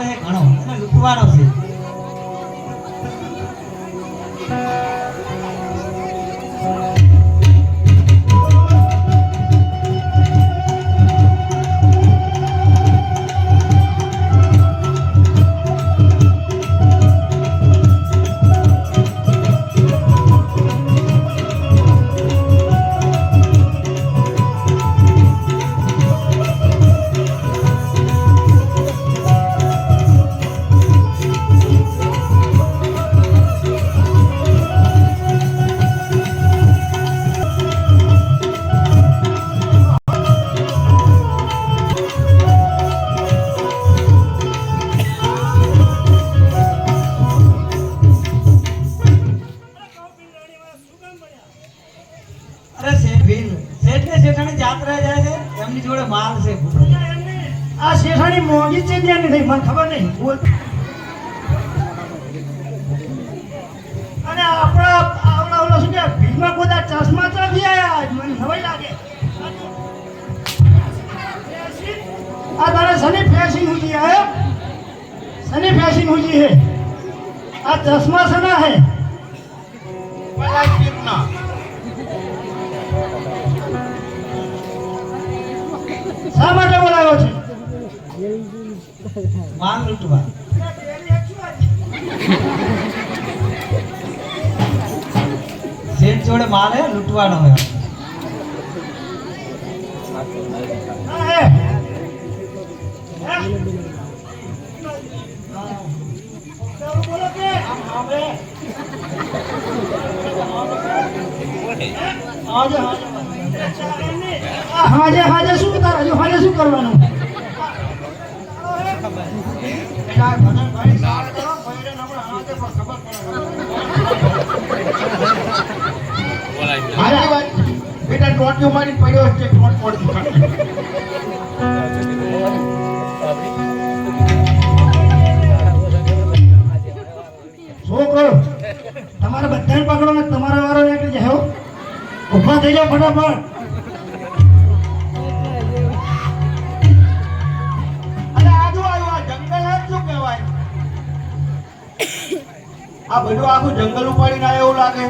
હે ઘણો લૂંટવાનો છે. અરે શેઠ શેઠ ને શેઠાણી જાત્રા જાય છે એમની જોડે માલ છે આ શેઠાણી મોંઘી છે ત્યાં નથી મને ખબર નહીં. બોલ. અને આપણા આવડા ઓલા શું કે ભીમમાં બધા ચશ્મા ચાલી આયા મને ખબર લાગે. આ તારે સની ફેશન હુજી હે? સની ફેશન હુજી હે? આ ચશ્મા સના હે. શા માલ લૂંટવા શેઠ જોડે માલ હે લૂંટવાનો હોય હા, હે. હે? ચાલો, બોલો કે? હાજે, હાજે. આ હાજે હાજે શું તારે હજુ હાજે શું કરવાનું બેટા ટોટિયો પડ્યો છે ટોટ પડતી. છોકરો, તમારે બધાને પકડો ને તમારા વારો જાય હો ઊભા થઈ જાઓ ફટાફટ આ શું બધું આખું જંગલ ઉપાડીને આવ્યો એવું લાગે.